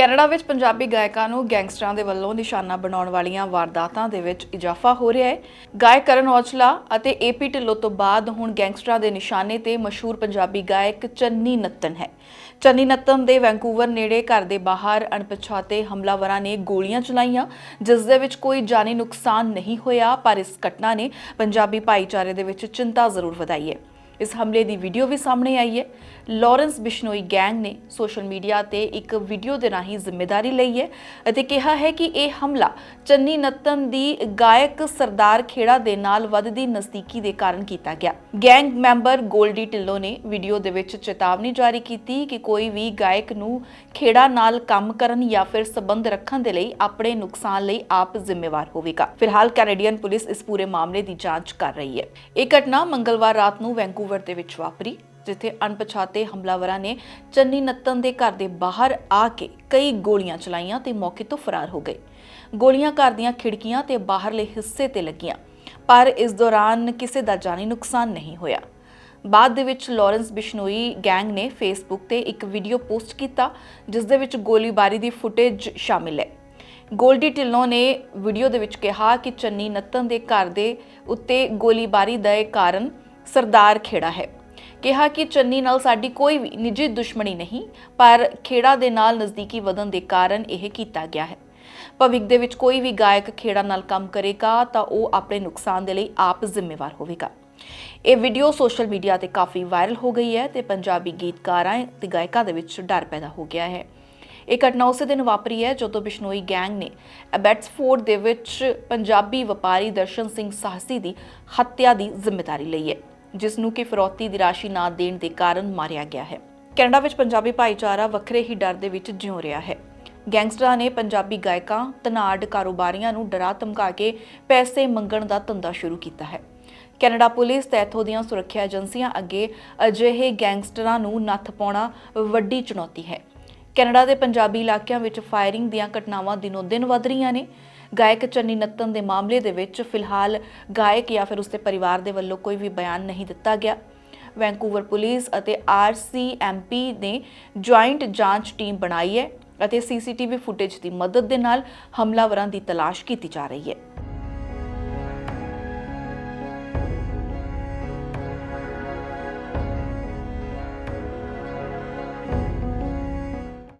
Canada ਵਿੱਚ ਪੰਜਾਬੀ ਗਾਇਕਾਂ ਨੂੰ ਗੈਂਗਸਟਰਾਂ ਦੇ ਵੱਲੋਂ ਨਿਸ਼ਾਨਾ ਬਣਾਉਣ ਵਾਲੀਆਂ ਵਾਰਦਾਤਾਂ ਦੇ ਵਿੱਚ ਇਜ਼ਾਫਾ ਹੋ ਰਿਹਾ ਹੈ। ਗਾਇਕ ਕਰਨ ਔਜਲਾ ਅਤੇ ਏਪੀ ਢਿੱਲੋਂ ਤੋਂ ਬਾਅਦ ਹੁਣ ਗੈਂਗਸਟਰਾਂ ਦੇ ਨਿਸ਼ਾਨੇ ਤੇ ਮਸ਼ਹੂਰ ਪੰਜਾਬੀ ਗਾਇਕ ਚੰਨੀ ਨੱਤਨ ਹੈ। ਚੰਨੀ ਨੱਤਨ ਦੇ ਵੈਂਕੂਵਰ ਨੇੜੇ ਘਰ ਦੇ ਬਾਹਰ ਅਣਪਛਾਤੇ ਹਮਲਾਵਰਾਂ ਨੇ ਗੋਲੀਆਂ ਚਲਾਈਆਂ, ਜਿਸ ਦੇ ਵਿੱਚ ਕੋਈ ਜਾਨੀ ਨੁਕਸਾਨ ਨਹੀਂ ਹੋਇਆ, ਪਰ ਇਸ ਘਟਨਾ ਨੇ ਪੰਜਾਬੀ ਭਾਈਚਾਰੇ ਦੇ ਵਿੱਚ ਚਿੰਤਾ ਜ਼ਰੂਰ ਵਧਾਈ ਹੈ। ਇਸ ਹਮਲੇ ਦੀ ਵੀਡੀਓ ਵੀ ਸਾਹਮਣੇ ਆਈ ਹੈ। ਲਾਰੈਂਸ ਬਿਸ਼ਨੋਈ ਗੈਂਗ ਨੇ ਸੋਸ਼ਲ ਮੀਡੀਆ ਤੇ ਇੱਕ ਵੀਡੀਓ ਦੇ ਰਾਹੀਂ ਜ਼ਿੰਮੇਵਾਰੀ ਲਈ ਹੈ ਅਤੇ ਕਿਹਾ ਹੈ ਕਿ ਇਹ ਹਮਲਾ ਚੰਨੀ ਨੱਤਨ ਦੀ ਗਾਇਕ ਸਰਦਾਰ ਖੇੜਾ ਦੇ ਨਾਲ ਵੱਧਦੀ ਨਜ਼ਦੀਕੀ ਦੇ ਕਾਰਨ ਕੀਤਾ ਗਿਆ। ਗੈਂਗ ਮੈਂਬਰ ਗੋਲਡੀ ਢਿੱਲੋਂ ਨੇ ਵੀਡੀਓ ਦੇ ਵਿੱਚ ਚੇਤਾਵਨੀ ਜਾਰੀ ਕੀਤੀ ਕਿ ਕੋਈ ਵੀ ਗਾਇਕ ਨੂੰ ਖੇੜਾ ਨਾਲ ਕੰਮ ਕਰਨ ਜਾਂ ਫਿਰ ਸਬੰਧ ਰੱਖਣ ਦੇ ਲਈ ਆਪਣੇ ਨੁਕਸਾਨ ਲਈ ਆਪ ਜ਼ਿੰਮੇਵਾਰ ਹੋਵੇਗਾ। ਫਿਲਹਾਲ ਕੈਨੇਡੀਅਨ ਪੁਲਿਸ ਇਸ ਪੂਰੇ ਮਾਮਲੇ ਦੀ ਜਾਂਚ ਕਰ ਰਹੀ ਹੈ। ਇਹ ਘਟਨਾ ਮੰਗਲਵਾਰ ਰਾਤ ਨੂੰ ਵੈਂਕੂਵਰ ਦੇ ਵਿੱਚ ਵਾਪਰੀ, ਜਿੱਥੇ ਅਣਪਛਾਤੇ ਹਮਲਾਵਰਾਂ ਨੇ ਚੰਨੀ ਨੱਤਨ ਦੇ ਘਰ ਦੇ ਬਾਹਰ ਆ ਕੇ ਕਈ ਗੋਲੀਆਂ ਚਲਾਈਆਂ ਤੇ ਮੌਕੇ ਤੋਂ ਫਰਾਰ ਹੋ ਗਏ। ਗੋਲੀਆਂ ਘਰ ਦੀਆਂ ਖਿੜਕੀਆਂ ਤੇ ਬਾਹਰਲੇ ਹਿੱਸੇ ਤੇ ਲੱਗੀਆਂ, ਪਰ ਇਸ ਦੌਰਾਨ ਕਿਸੇ ਦਾ ਜਾਨੀ ਨੁਕਸਾਨ ਨਹੀਂ ਹੋਇਆ। ਬਾਅਦ ਦੇ ਵਿੱਚ ਲਾਰੈਂਸ ਬਿਸ਼ਨੋਈ ਗੈਂਗ ਨੇ ਫੇਸਬੁੱਕ ਤੇ ਇੱਕ ਵੀਡੀਓ ਪੋਸਟ ਕੀਤਾ, ਜਿਸ ਦੇ ਵਿੱਚ ਗੋਲੀਬਾਰੀ ਦੀ ਫੁਟੇਜ ਸ਼ਾਮਿਲ ਹੈ। ਗੋਲਡੀ ਢਿੱਲੋਂ ਨੇ ਵੀਡੀਓ ਦੇ ਵਿੱਚ ਕਿਹਾ ਕਿ ਚੰਨੀ ਨੱਤਨ ਦੇ ਘਰ ਦੇ ਉੱਤੇ ਗੋਲੀਬਾਰੀ ਦਾ ਕਾਰਨ ਸਰਦਾਰ ਖੇੜਾ ਹੈ। ਕਿਹਾ ਕਿ ਚੰਨੀ ਨਾਲ ਸਾਡੀ ਕੋਈ ਵੀ ਨਿੱਜੀ ਦੁਸ਼ਮਣੀ ਨਹੀਂ, ਪਰ ਖੇੜਾ ਦੇ ਨਾਲ ਨਜ਼ਦੀਕੀ ਵਧਣ ਦੇ ਕਾਰਨ ਇਹ ਕੀਤਾ ਗਿਆ ਹੈ। ਭਵਿੱਖ ਦੇ ਵਿੱਚ ਕੋਈ ਵੀ ਗਾਇਕ ਖੇੜਾ ਨਾਲ ਕੰਮ ਕਰੇਗਾ, ਤਾਂ ਉਹ ਆਪਣੇ ਨੁਕਸਾਨ ਦੇ ਲਈ ਆਪ ਜ਼ਿੰਮੇਵਾਰ ਹੋਵੇਗਾ। ਇਹ ਵੀਡੀਓ ਸੋਸ਼ਲ ਮੀਡੀਆ ਤੇ ਕਾਫੀ ਵਾਇਰਲ ਹੋ ਗਈ ਹੈ ਤੇ ਪੰਜਾਬੀ ਗੀਤਕਾਰਾਂ ਤੇ ਗਾਇਕਾਂ ਦੇ ਵਿੱਚ ਡਰ ਪੈਦਾ ਹੋ ਗਿਆ ਹੈ। ਇਹ ਘਟਨਾ ਉਸੇ ਦਿਨ ਵਾਪਰੀ ਹੈ, ਜਦੋਂ ਬਿਸ਼ਨੋਈ ਗੈਂਗ ਨੇ ਅਬੈਟਸਫੋਰਡ ਦੇ ਵਿੱਚ ਪੰਜਾਬੀ ਵਪਾਰੀ ਦਰਸ਼ਨ ਸਿੰਘ ਸਾਹਸੀ ਦੀ ਹੱਤਿਆ ਦੀ ਜ਼ਿੰਮੇਵਾਰੀ ਲਈ ਹੈ। ਜਿਸ ਨੂੰ ਕਿ ਫਰੋਤੀ ਦੀ ਰਾਸ਼ੀ ਨਾ ਦੇਣ ਦੇ ਕਾਰਨ ਮਾਰਿਆ ਗਿਆ ਹੈ। ਕੈਨੇਡਾ ਵਿੱਚ ਪੰਜਾਬੀ ਭਾਈਚਾਰਾ ਵੱਖਰੇ ਹੀ ਡਰ ਦੇ ਵਿੱਚ ਜਿਉ ਰਿਹਾ ਹੈ। ਗੈਂਗਸਟਰਾਂ ਨੇ ਪੰਜਾਬੀ ਗਾਇਕਾਂ, ਤਨਾੜ ਕਾਰੋਬਾਰੀਆਂ ਨੂੰ ਡਰਾ ਧਮਕਾ ਕੇ ਪੈਸੇ ਮੰਗਣ ਦਾ ਧੰਦਾ ਸ਼ੁਰੂ ਕੀਤਾ ਹੈ। ਕੈਨੇਡਾ ਪੁਲਿਸ ਤੇ ਇੱਥੋਂ ਦੀਆਂ ਸੁਰੱਖਿਆ ਏਜੰਸੀਆਂ ਅੱਗੇ ਅਜਿਹੇ ਗੈਂਗਸਟਰਾਂ ਨੂੰ ਨੱਥ ਪਾਉਣਾ ਵੱਡੀ ਚੁਣੌਤੀ ਹੈ। ਕੈਨੇਡਾ ਦੇ ਪੰਜਾਬੀ ਇਲਾਕਿਆਂ ਵਿੱਚ ਫਾਇਰਿੰਗ ਦੀਆਂ ਘਟਨਾਵਾਂ ਦਿਨੋਂ ਦਿਨ ਵਧ ਰਹੀਆਂ ਨੇ। ਗਾਇਕ ਚੰਨੀ ਨੱਤਨ ਦੇ ਮਾਮਲੇ ਦੇ ਵਿੱਚ ਫਿਲਹਾਲ ਗਾਇਕ ਜਾਂ ਫਿਰ ਉਸਦੇ ਪਰਿਵਾਰ ਦੇ ਵੱਲੋਂ ਕੋਈ ਵੀ ਬਿਆਨ ਨਹੀਂ ਦਿੱਤਾ ਗਿਆ। ਵੈਂਕੂਵਰ ਪੁਲਿਸ ਅਤੇ ਆਰਸੀਐਮਪੀ ਨੇ ਜੁਆਇੰਟ ਜਾਂਚ ਟੀਮ ਬਣਾਈ ਹੈ ਅਤੇ ਸੀਸੀਟੀਵੀ ਫੁਟੇਜ ਦੀ ਮਦਦ ਦੇ ਨਾਲ ਹਮਲਾਵਰਾਂ ਦੀ ਤਲਾਸ਼ ਕੀਤੀ ਜਾ ਰਹੀ ਹੈ।